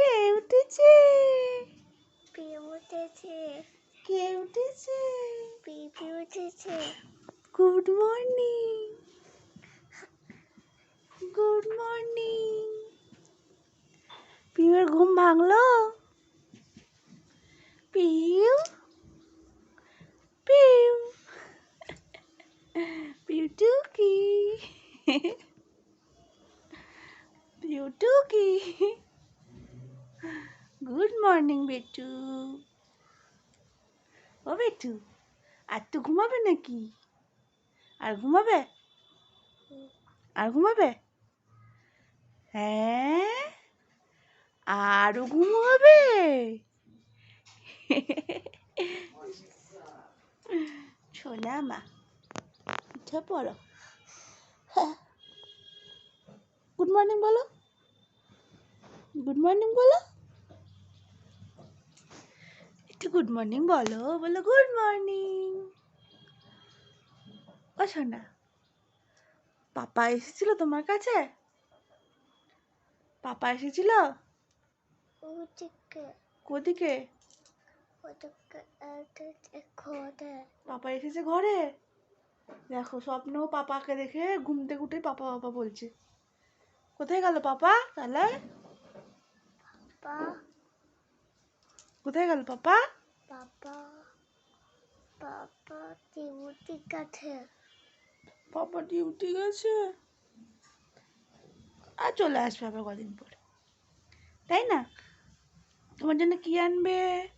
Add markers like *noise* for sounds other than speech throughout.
কে উঠেছে? পিউ উঠেছে। কে উঠেছে? পিপি উঠেছে। গুড মর্নিং গুড মর্নিং পিউয়ের ঘুম ভাঙলো? পিউ? পিউ? পিউ টুকি? পিউ টুকি? গুড মর্নিং, বেটু। ও বেটু, আর তো ঘুমাবে নাকি? আর ঘুমাবে? আর ঘুমাবে? হ্যাঁ? আরও ঘুমাবে? শোনা মা, উঠে পড়ো। গুড মর্নিং বলো। গুড মর্নিং বলো। একটু গুড মর্নিং বলো বলো গুড মর্নিং ও শোনা পাপা এসেছিল তোমার কাছে? পাপা এসেছিল? ওদিকে কোদিকে ওদিকে এসেছে ঘরে। পাপা এসেছে ঘরে? দেখো স্বপ্ন পাপাকে দেখে ঘুম থেকে উঠে পাপা পাপা বলছে। কোথায় গেল পাপা? তাহলে পা কোথায় গেল পাপা? বাবা বাবা ডিউটি গেছে। পাপা ডিউটি গেছে? আর চলে আসবে আবার কদিন পরে। তাই না? তোমার জন্য কি আনবে?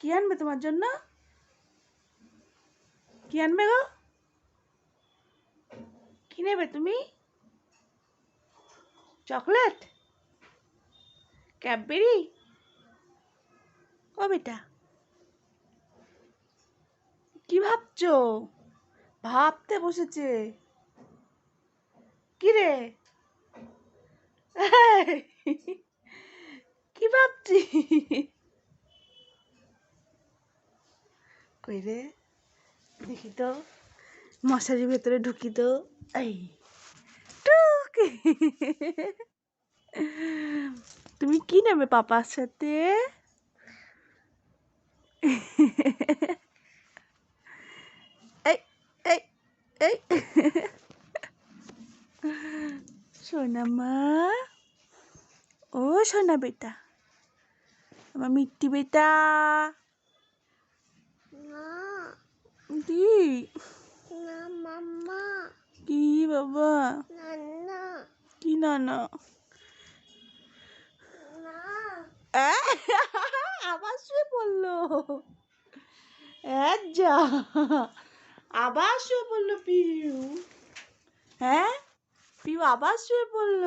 কি আনবে তোমার জন্য? কি আনবে গো? কি নেবে তুমি? চকলেট? ক্যাডবেরি? ও বেটা কি ভাবছ? ভাবতে বসেছে। কি রে কি ভাবছি? কইরে দেখি তো, মশারির ভেতরে ঢুকি তো। এই টুকি তুমি কি নেবে পাপার সাথে? *laughs* এই এই এই সোনা মা ও সোনা বেটা। আমার মিট্টি বেটা। না কি? না মাম্মা। কি বাবা? না না কি না না না আহ, আবার শুয়ে পড়ল। যা আবার শুয়ে পড়ল পিউ। হ্যাঁ? পিউ আবার শুয়ে পড়ল।